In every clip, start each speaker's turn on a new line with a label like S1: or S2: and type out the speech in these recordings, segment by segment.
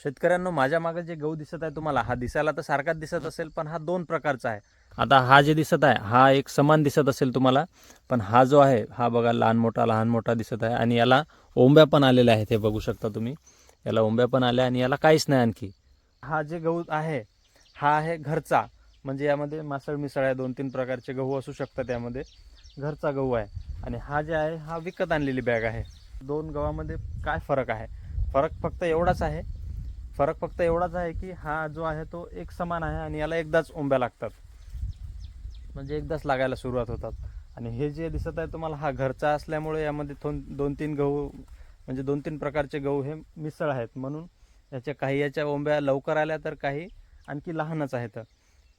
S1: शेतकऱ्यांनो माझ्या मागे जे गहू दिसत आहे तुम्हाला हा दिसायला तर सारखाच दिसत असेल पण हा दोन प्रकारचा आहे. आता हा जे दिसत आहे हा एक समान दिसत असेल तुम्हाला पण हा जो आहे हा बघा लहान मोठा लहान मोठा दिसत आहे आणि याला ओंब्या पण आलेल्या आहेत हे बघू शकता तुम्ही. याला ओंब्या पण आल्या आणि याला काहीच नाही आणखी. हा जे गहू आहे हा आहे घरचा म्हणजे यामध्ये मासळ मिसळ आहे दोन तीन प्रकारचे गहू असू शकतात यामध्ये. घरचा गहू आहे आणि हा जे आहे हा विकत आणलेली बॅग आहे. दोन गव्हामध्ये काय फरक आहे? फरक फक्त एवढाच आहे फरक फक्त एवढाच आहे की हा जो आहे तो एक समान आहे आणि याला एकदाच ओंब्या लागतात. म्हणजे एकदाच लागायला सुरुवात होतात. आणि हे जे दिसत आहे तुम्हाला हा घरचा असल्यामुळे यामध्ये दोन दोन तीन गहू म्हणजे दोन तीन प्रकारचे गहू हे मिसळ आहेत. म्हणून याच्या काही याच्या ओंब्या लवकर आल्या तर काही आणखी लहानच आहेत.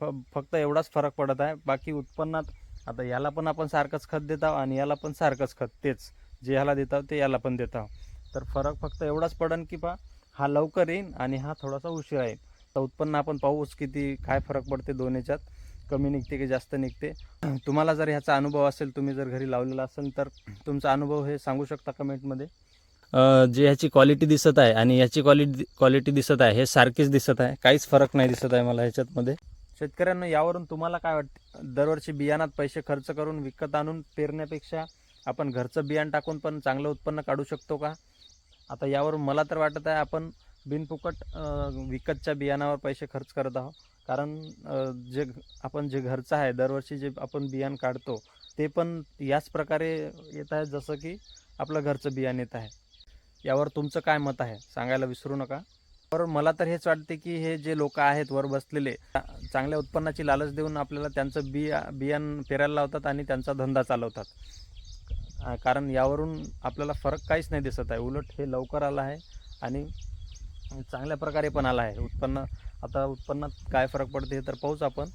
S1: फ फक्त एवढाच फरक पडत आहे. बाकी उत्पन्नात आता याला पण आपण सारखंच खत देत आहोत आणि याला पण सारखंच खत. तेच जे ह्याला देत आहोत ते याला पण देत आहोत. तर फरक फक्त एवढाच पडन की पा हा लवकर येईन आणि हा थोडासा उशिरा येईल तर उत्पन्न आपण पाहूच किती काय फरक पडते दोन याच्यात कमी निघते की जास्त निघते. तुम्हाला जर ह्याचा अनुभव असेल तुम्ही जर घरी लावलेला असेल तर तुमचा अनुभव हे सांगू शकता कमेंटमध्ये? जे ह्याची क्वालिटी दिसत आहे आणि याची क्वालिटी क्वालिटी दिसत आहे हे सारखीच दिसत आहे. काहीच फरक नाही दिसत आहे मला ह्याच्यातमध्ये. शेतकऱ्यांना यावरून तुम्हाला काय वाटतं? दरवर्षी बियाणात पैसे खर्च करून विकत आणून पेरण्यापेक्षा आपण घरचं बियाण टाकून पण चांगलं उत्पन्न काढू शकतो का? आता यावर मला तर वाटत आहे आपण बिनफुकट विकतच्या बियाणावर पैसे खर्च करत आहोत. कारण जे आपण जे घरचं आहे दरवर्षी जे आपण बियाण काढतो ते पण याच प्रकारे येत आहे जसं की आपलं घरचं बियाण येत आहे. यावर तुमचं काय मत आहे? सांगायला विसरू नका. तर मला तर हेच वाटते की हे जे लोक आहेत वर बसलेले चांगल्या उत्पन्नाची लालच देऊन आपल्याला त्यांचं बिया बियाण पेरायला लावतात आणि त्यांचा धंदा चालवतात. कारण यावरून आपल्याला फरक काहीच नाही दिसत आहे. उलट हे लवकर आलं आहे आणि चांगल्या प्रकारे पण आला आहे. उत्पन्न आता उत्पन्नात काय फरक पडते हे तर पाहूच आपण.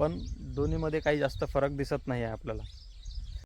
S1: पण दोन्हीमध्ये काही जास्त फरक दिसत नाही आहे आपल्याला.